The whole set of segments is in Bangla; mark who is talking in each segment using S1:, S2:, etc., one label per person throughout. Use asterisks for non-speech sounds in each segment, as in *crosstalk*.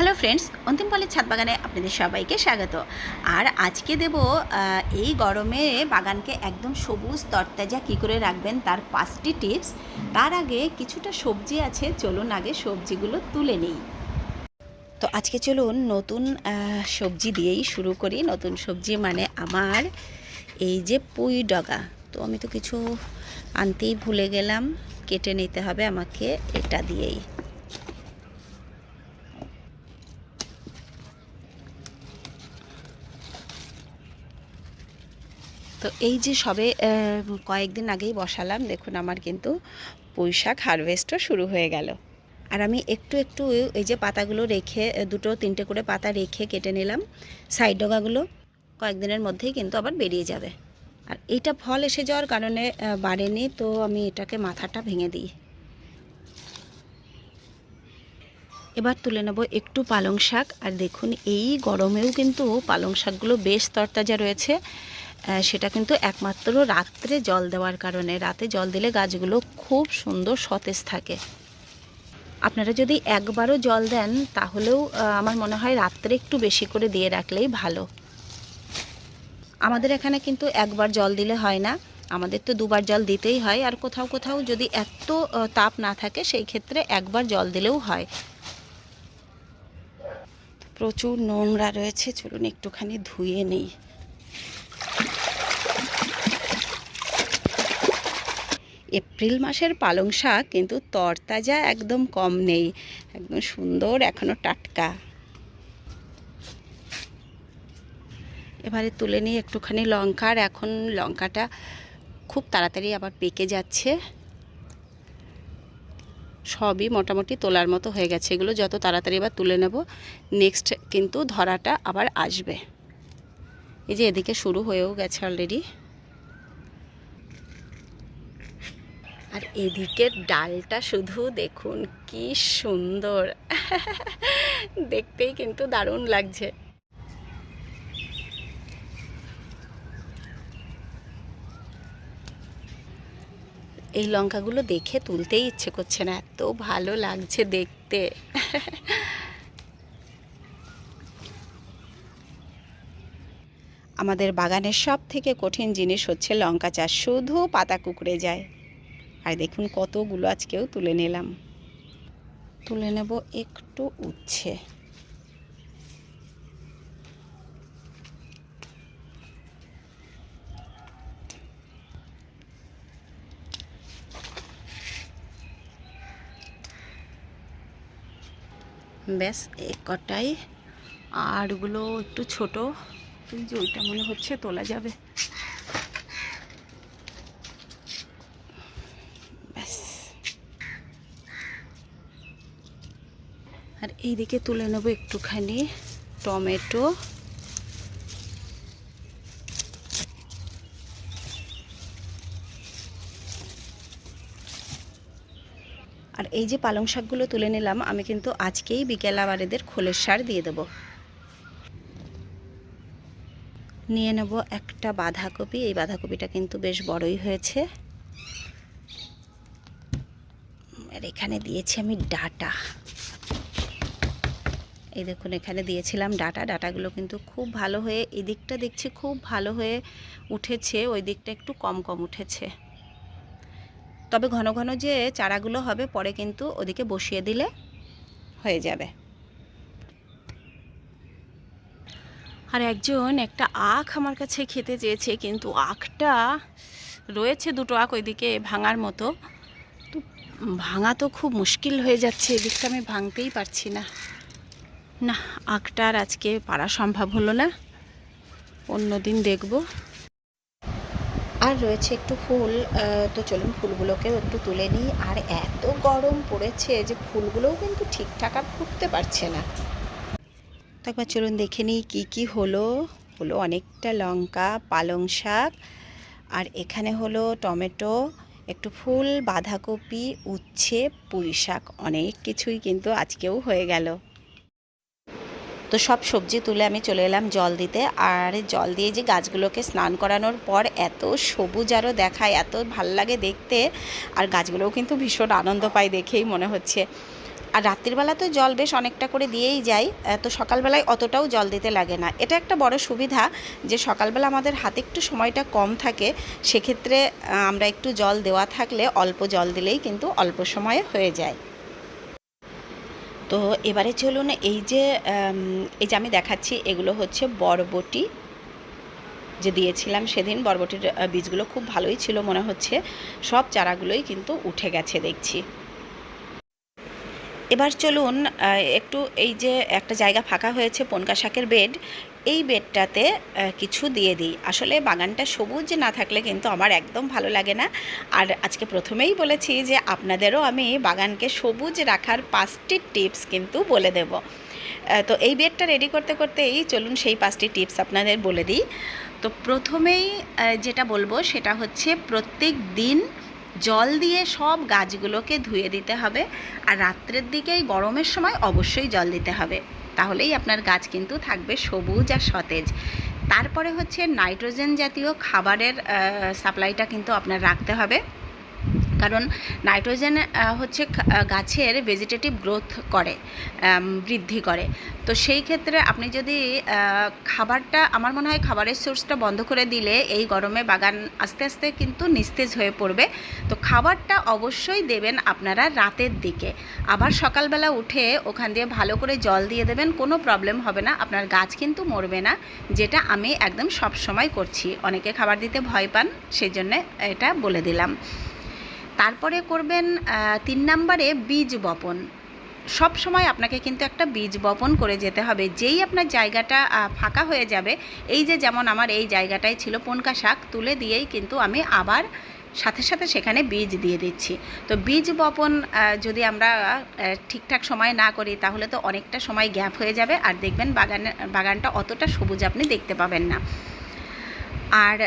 S1: হ্যালো ফ্রেন্ডস, অন্তিম পালের ছাদ বাগানে আপনাদের সবাইকে স্বাগত। আর আজকে দেব এই গরমে বাগানকে একদম সবুজ তরতাজা কী করে রাখবেন তার পাঁচটি টিপস। তার আগে কিছুটা সবজি আছে, চলুন আগে সবজিগুলো তুলে নিই। তো আজকে চলুন নতুন সবজি দিয়েই শুরু করি। নতুন সবজি মানে আমার এই যে পুই ডগা। তো আমি তো কিছু আনতেই ভুলে গেলাম, কেটে নিতে হবে আমাকে এটা দিয়েই। তো এই যে সবে কয়েকদিন আগেই বসালাম, দেখুন আমার কিন্তু পুঁইশাক হারভেস্টও শুরু হয়ে গেল। আর আমি একটু একটু এই যে পাতাগুলো রেখে দুটো তিনটে করে পাতা রেখে কেটে নিলাম সাইড ডগাগুলো কয়েকদিনের মধ্যেই কিন্তু আবার বেরিয়ে যাবে। আর এইটা ফল এসে যাওয়ার কারণে বাড়েনি, তো আমি এটাকে মাথাটা ভেঙে দিই। এবার তুলে নেব একটু পালং শাক, আর দেখুন এই গরমেও কিন্তু পালং শাকগুলো বেশ তরতাজা রয়েছে। সেটা কিন্তু একমাত্র রাত্রে জল দেওয়ার কারণে। রাতে জল দিলে গাছগুলো খুব সুন্দর সতেজ থাকে। আপনারা যদি একবারও জল দেন, তাহলেও আমার মনে হয় রাত্রে একটু বেশি করে দিয়ে রাখলেই ভালো। আমাদের এখানে কিন্তু একবার জল দিলে হয় না। আমাদের তো দুবার জল দিতেই হয়। আর কোথাও কোথাও যদি এত তাপ না থাকে, সেই ক্ষেত্রে একবার জল দিলেও হয়। প্রচুর নোংরা রয়েছে। চলুন একটুখানি ধুয়ে নেই। এপ্রিল মাসের পালং শাক কিন্তু তরতাজা একদম কম নেই, একদম সুন্দর, এখনও টাটকা। এবারে তুলে নিই একটুখানি লঙ্কা, আর এখন লঙ্কাটা খুব তাড়াতাড়ি আবার পেকে যাচ্ছে। সবই মোটামুটি তোলার মতো হয়ে গেছে এগুলো, যত তাড়াতাড়ি এবার তুলে নেব নেক্সট কিন্তু ধরাটা আবার আসবে। এই যে এদিকে শুরু হয়েও গেছে অলরেডি আর এদিকের ডালটা শুধু দেখুন কি সুন্দর। *laughs* দেখতেই কিন্তু দারুণ লাগছে। এই লঙ্কাগুলো দেখে তুলতেই ইচ্ছে করছে না, এত ভালো লাগছে দেখতে। *laughs* আমাদের বাগানের সব থেকে কঠিন জিনিস হচ্ছে লঙ্কা চাষ, শুধু পাতা কুকড়ে যায়। আর দেখুন কতগুলো আজকেও তুলে নিলাম। তুলে নেব একটু উচ্ছে। ব্যাস কটাই। আর ওগুলো একটু ছোট। ওই ওইটা মনে হচ্ছে তোলা যাবে ব্যাস আর এইদিকে তুলে নেব একটুখানি টমেটো। আর এই যে পালং শাকগুলো তুলে নিলাম, আমি কিন্তু আজকেই বিকেল আবার এদের খোলের সার দিয়ে দেবো। নিয়ে নেব একটা বাঁধাকপি, এই বাঁধাকপিটা কিন্তু বেশ বড়ই হয়েছে। আর এখানে দিয়েছি আমি ডাটা। এই দেখুন, এখানে দিয়েছিলাম ডাটা। ডাটাগুলো কিন্তু খুব ভালো হয়ে, এই দিকটা দেখছি খুব ভালো হয়ে উঠেছে, ওই দিকটা একটু কম কম উঠেছে। তবে ঘন ঘন যে চারাগুলো হবে, পরে কিন্তু ওদিকে বসিয়ে দিলে হয়ে যাবে। আর একজন একটা আখ আমার কাছে খেতে চেয়েছে, কিন্তু আখটা রয়েছে দুটো আখ ওইদিকে ভাঙার মতো। তো ভাঙা তো খুব মুশকিল হয়ে যাচ্ছে, এদিকটা আমি ভাঙতেই পারছি না। না আখটা আর আজকে পারা সম্ভব হলো না। অন্য দিন দেখব। আর রয়েছে একটু ফুল তো চলুন ফুলগুলোকেও একটু তুলে নিই। আর এত গরম পড়েছে যে ফুলগুলোও কিন্তু ঠিকঠাক আর ফুটতে পারছে না। তো একবার চলুন দেখে নিই কী কী হলো। হলো অনেকটা লঙ্কা, পালং শাক, আর এখানে হলো টমেটো, একটু ফুল, বাঁধাকপি, উচ্ছে, পুঁই শাক, অনেক কিছুই কিন্তু আজকেও হয়ে গেল। তো সব সবজি তুলে আমি চলে এলাম জল দিতে। আর জল দিয়ে যে গাছগুলোকে স্নান করানোর পর এত সবুজ আরও দেখায়, এত ভালো লাগে দেখতে। আর গাছগুলোও কিন্তু ভীষণ আনন্দ পায় দেখেই মনে হচ্ছে। আর রাত্রিবেলা তো জল বেশ অনেকটা করে দিয়েই যাই তো সকালবেলায় অতটাও জল দিতে লাগে না। এটা একটা বড় সুবিধা যে সকালবেলা আমাদের হাতে একটু সময়টা কম থাকে, সেক্ষেত্রে আমরা একটু জল দেওয়া থাকলে অল্প জল দিলেই কিন্তু অল্প সময়ে হয়ে যায়। তো এবারে চলুন এই যে এই যে আমি দেখাচ্ছি, এগুলো হচ্ছে বরবটি। যে দিয়েছিলাম সেদিন বরবটির বীজগুলো খুব ভালোই ছিল মনে হচ্ছে। সব চারাগুলোই কিন্তু উঠে গেছে দেখছি। এবার চলুন একটু এই যে একটা জায়গা ফাঁকা হয়েছে, পনকা শাকের বেড। এই বেডটাতে কিছু দিয়ে দিই। আসলে বাগানটা সবুজ না থাকলে কিন্তু আমার একদম ভালো লাগে না। আর আজকে প্রথমেই বলেছি যে আপনাদেরও আমি বাগানকে সবুজ রাখার পাঁচটি টিপস কিন্তু বলে দেব। তো এই বেডটা রেডি করতে করতেই চলুন সেই পাঁচটি টিপস আপনাদের বলে দিই। তো প্রথমেই যেটা বলব সেটা হচ্ছে প্রত্যেক দিন জল দিয়ে সব গাছগুলোকে ধুয়ে দিতে হবে। আর রাত্রের দিকেই গরমের সময় অবশ্যই জল দিতে হবে। তাহলেই আপনার গাছ কিন্তু থাকবে সবুজ আর সতেজ। তারপরে হচ্ছে নাইট্রোজেন জাতীয় খাবারের সাপ্লাইটা কিন্তু আপনার রাখতে হবে। কারণ নাইট্রোজেন হচ্ছে গাছের ভেজিটেটিভ গ্রোথ করে বৃদ্ধি করে। তো সেই ক্ষেত্রে আপনি যদি খাবারটা, আমার মনে হয় খাবারের সোর্সটা বন্ধ করে দিলে এই গরমে বাগান আস্তে আস্তে কিন্তু নিস্তেজ হয়ে পড়বে। তো খাবারটা অবশ্যই দেবেন আপনারা রাতের দিকে। আবার সকালবেলা উঠে ওখান দিয়ে ভালো করে জল দিয়ে দেবেন, কোনো প্রবলেম হবে না। আপনার গাছ কিন্তু মরবে না, যেটা আমি একদম সব সময় করছি। অনেকে খাবার দিতে ভয় পান সেই জন্য এটা বলে দিলাম। তারপরে করবেন তিন নম্বরে বীজ বপন। সব সময় আপনাকে কিন্তু একটা বীজ বপন করে যেতে হবে। যেই আপনার জায়গাটা ফাঁকা হয়ে যাবে, এই যে যেমন আমার এই জায়গাটাই ছিল পনকা শাক, তুলে দিয়েই কিন্তু আমি আবার সাথে সাথে সেখানে বীজ দিয়ে দিচ্ছি। তো বীজ বপন যদি আমরা ঠিকঠাক সময় না করি, তাহলে তো অনেকটা সময় গ্যাপ হয়ে যাবে। আর দেখবেন বাগানে, বাগানটা অতটা সবুজ আপনি দেখতে পাবেন না। আর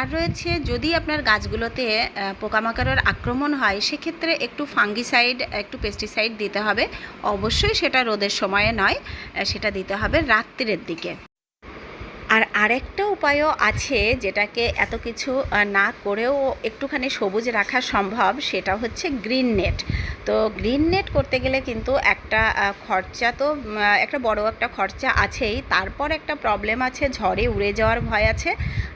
S1: আর রয়েছে যদি আপনার গাছগুলোতে পোকামাকড়ের আক্রমণ হয়, সেক্ষেত্রে একটু ফাঙ্গিসাইড, একটু পেস্টিসাইড দিতে হবে। অবশ্যই সেটা রোদের সময়ে নয় সেটা দিতে হবে রাত্রির দিকে। আর আরেকটা উপায়ও আছে যেটাকে এত কিছু না করেও একটুখানি সবুজ রাখা সম্ভব, সেটা হচ্ছে গ্রিন নেট। তো গ্রিন নেট করতে গেলে কিন্তু একটা খরচা। তো একটা বড় একটা খরচা আছেই। তারপর একটা প্রবলেম আছে, ঝড়ে উড়ে যাওয়ার ভয় আছে।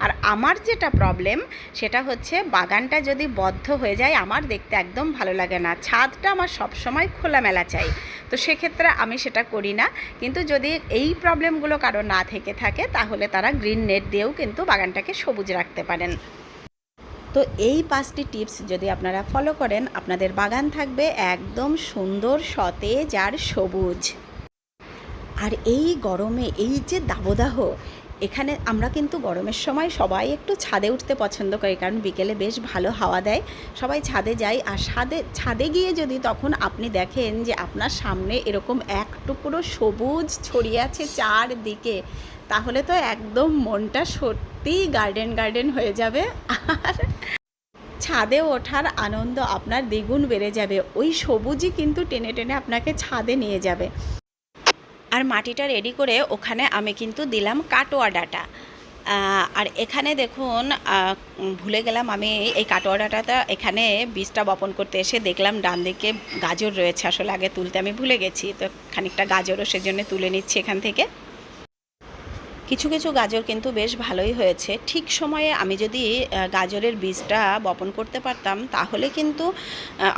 S1: আর আমার যেটা প্রবলেম সেটা হচ্ছে বাগানটা যদি বদ্ধ হয়ে যায়, আমার দেখতে একদম ভালো লাগে না। ছাদটা আমার সবসময় খোলামেলা চাই। তো সেক্ষেত্রে আমি সেটা করি না। কিন্তু যদি এই প্রবলেমগুলো কারও না থেকে থাকে, তাহলে তারা গ্রিন নেট দিয়েও কিন্তু বাগানটাকে সবুজ রাখতে পারেন। তো এই পাঁচটি টিপস যদি আপনারা ফলো করেন, আপনাদের বাগান থাকবে একদম সুন্দর, সতেজ আর সবুজ। আর এই গরমে, এই যে দাবদাহ, এখানে আমরা কিন্তু গরমের সময় সবাই একটু ছাদে উঠতে পছন্দ করি, কারণ বিকেলে বেশ ভালো হাওয়া দেয়। সবাই ছাদে যায় আর ছাদে ছাদে গিয়ে যদি তখন আপনি দেখেন যে আপনার সামনে এরকম এক টুকরো সবুজ ছড়িয়ে আছে চারদিকে তাহলে তো একদম মনটা সত্যিই গার্ডেন গার্ডেন হয়ে যাবে। আর ছাদে ওঠার আনন্দ আপনার দ্বিগুণ বেড়ে যাবে। ওই সবুজই কিন্তু টেনে টেনে আপনাকে ছাদে নিয়ে যাবে। আর মাটিটা রেডি করে ওখানে আমি কিন্তু দিলাম কাটোয়া ডাটা। আর এখানে দেখুন ভুলে গেলাম আমি এই কাটোয়া ডাটাটা এখানে বীজটা বপন করতে এসে দেখলাম ডান দিকে গাজর রয়েছে আসলে আগে তুলতে, আমি ভুলে গেছি। তো খানিকটা গাজরও সেজন্য তুলে নিচ্ছি এখান থেকে। কিছু কিছু গাজর কিন্তু বেশ ভালোই হয়েছে। ঠিক সময়ে আমি যদি গাজরের বীজটা বপন করতে পারতাম, তাহলে কিন্তু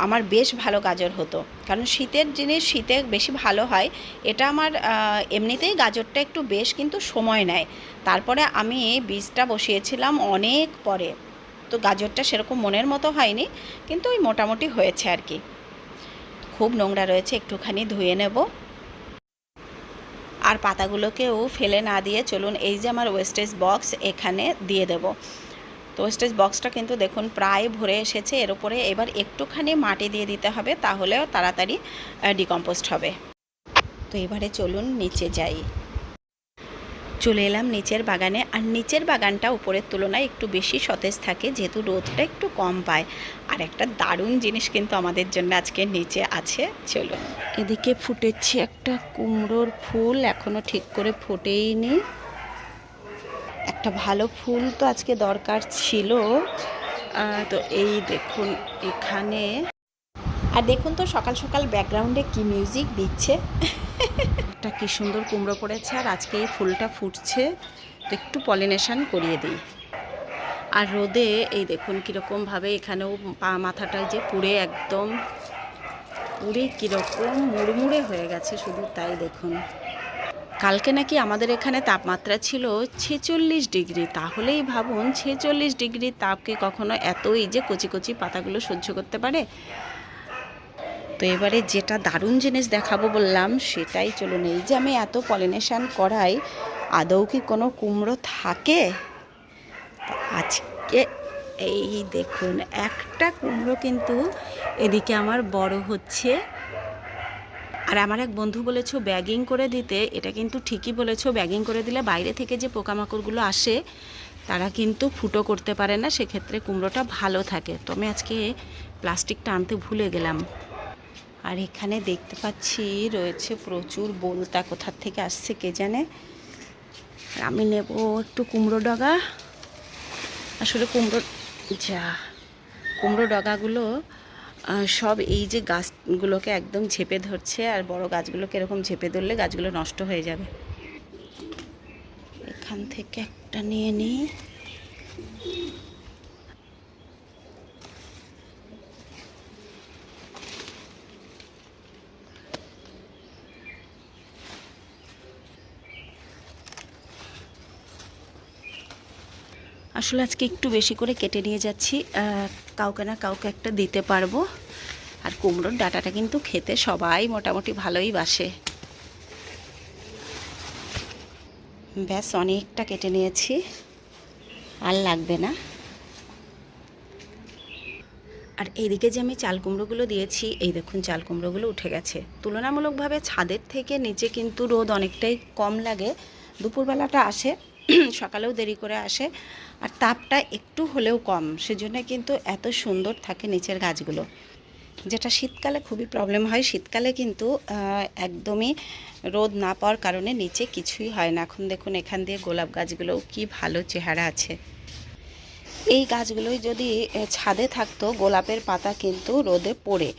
S1: আমার বেশ ভালো গাজর হতো। কারণ শীতের জিনিস শীতে বেশি ভালো হয়। এটা আমার এমনিতেই গাজরটা একটু বেশ কিন্তু সময় নেয়। তারপরে আমি বীজটা বসিয়েছিলাম অনেক পরে। তো গাজরটা সেরকম মনের মতো হয়নি, কিন্তু ওই মোটামুটি হয়েছে আর কি। খুব নোংরা রয়েছে, একটুখানি ধুয়ে নেব। আর পাতাগুলোকেও ফেলে না দিয়ে চলুন এই যে আমার ওয়েস্টেজ বক্স এখানে দিয়ে দেব। তো ওয়েস্টেজ বক্সটা কিন্তু দেখুন প্রায় ভরে এসেছে, এর উপরে এবার একটুখানি মাটি দিয়ে দিতে হবে, তাহলেও তাড়াতাড়ি ডিকম্পোস্ট হবে। তো এবারে চলুন নিচে যাই। চলে এলাম নিচের বাগানে। আর নিচের বাগানটা উপরের তুলনায় একটু বেশি সতেজ থাকে, যেহেতু রোদটা একটু কম পায়। আর একটা দারুণ জিনিস কিন্তু আমাদের জন্য আজকে নিচে আছে, চলুন। এদিকে ফুটেছে একটা কুমড়োর ফুল এখনও ঠিক করে ফোটেইনি। একটা ভালো ফুল তো আজকে দরকার ছিল। তো এই দেখুন এখানে।
S2: আর দেখুন তো সকাল সকাল ব্যাকগ্রাউন্ডে কি মিউজিক দিচ্ছে।
S1: একটা কি সুন্দর কুমড়ো পড়েছে, আর আজকে এই ফুলটা ফুটছে। তো একটু পলিনেশন করিয়ে দিই। আর রোদে এই দেখুন কীরকমভাবে এখানেও পা মাথাটা যে পুড়ে একদম পুড়ে কীরকম মুড়মুড়ে হয়ে গেছে, শুধু তাই দেখুন। কালকে নাকি আমাদের এখানে তাপমাত্রা ছিল ছেচল্লিশ ডিগ্রি। তাহলেই ভাবুন ছেচল্লিশ ডিগ্রি তাপকে কখনো এতই যে কচি কচি পাতাগুলো সহ্য করতে পারে? তো এবারে যেটা দারুণ জিনিস দেখাবো বললাম, সেটাই চলুন। এই যে আমি এত পলিনেশান করাই, আদৌ কি কোনো কুমড়ো থাকে? আজকে এই দেখুন, একটা কুমড়ো কিন্তু এদিকে আমার বড় হচ্ছে। আর আমার এক বন্ধু বলেছ ব্যাগিং করে দিতে, এটা কিন্তু ঠিকই বলেছ ব্যাগিং করে দিলে বাইরে থেকে যে পোকামাকড়গুলো আসে, তারা কিন্তু ফুটো করতে পারে না, সেক্ষেত্রে কুমড়োটা ভালো থাকে। তো আমি আজকে প্লাস্টিকটা আনতে ভুলে গেলাম। আর এখানে দেখতে পাচ্ছি রয়েছে প্রচুর বলতা কোথার থেকে আসছে কে জানে। আমি নেব একটু কুমড়ো ডগা। আসলে কুমড়ো, যা, কুমড়ো ডগাগুলো সব এই যে গাছগুলোকে একদম ঝেপে ধরছে আর বড় গাছগুলোকে এরকম ঝেপে ধরলে গাছগুলো নষ্ট হয়ে যাবে। এখান থেকে একটা নিয়ে নিই আসলে আজকে একটু বেশি করে কেটে নিয়ে যাচ্ছি। কাউকে না কাউকে একটা দিতে পারব। আর কুমড়োর ডাটাটা কিন্তু খেতে সবাই মোটামুটি ভালোই বাসে। ব্যাস, অনেকটা কেটে নিয়েছি। আর লাগবে না। আর এইদিকে যে আমি চাল কুমড়োগুলো দিয়েছি, এই দেখুন চাল কুমড়োগুলো উঠে গেছে। তুলনামূলকভাবে ছাদের থেকে নিচে কিন্তু রোদ অনেকটাই কম লাগে। দুপুরবেলাটা আসে। সকালেও দেরি করে আসে। আর তাপটা একটু হলেও কম, সেজন্য কিন্তু এত সুন্দর থাকে নিচের গাছগুলো। যেটা শীতকালে খুবই প্রবলেম হয়, শীতকালে কিন্তু একদমই রোদ না পাওয়ার কারণে নিচে কিছুই হয় না। এখন দেখুন, এখান দিয়ে গোলাপ গাছগুলোও কি ভালো চেহারা আছে। এই গাছগুলোই যদি ছাদে থাকতো, গোলাপের পাতা কিন্তু রোদে পড়ে।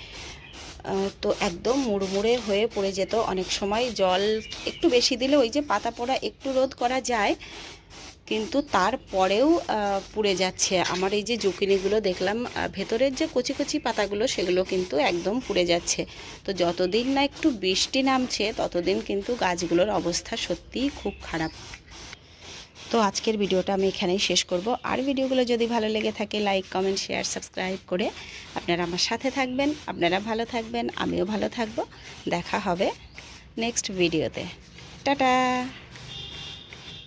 S1: তো একদম মুড়মুড়ে হয়ে পড়ে যেত। অনেক সময় জল একটু বেশি দিলে ওই যে পাতা পড়া একটু রোদ করা যায়, কিন্তু তারপরেও পুড়ে যাচ্ছে। আমার এই যে জুকিনিগুলো দেখলাম ভেতরের যে কচি কচি পাতাগুলো, সেগুলো কিন্তু একদম পুড়ে যাচ্ছে। তো যতদিন না একটু বৃষ্টি নামছে, ততদিন কিন্তু গাছগুলোর অবস্থা সত্যিই খুব খারাপ। তো আজকের ভিডিওটা আমি এখানেই শেষ করব। আর ভিডিওগুলো যদি ভালো লেগে থাকে লাইক কমেন্ট শেয়ার সাবস্ক্রাইব করে আপনারা আমার সাথে থাকবেন। আপনারা ভালো থাকবেন, আমিও ভালো থাকব। দেখা হবে নেক্সট ভিডিওতে টাটা!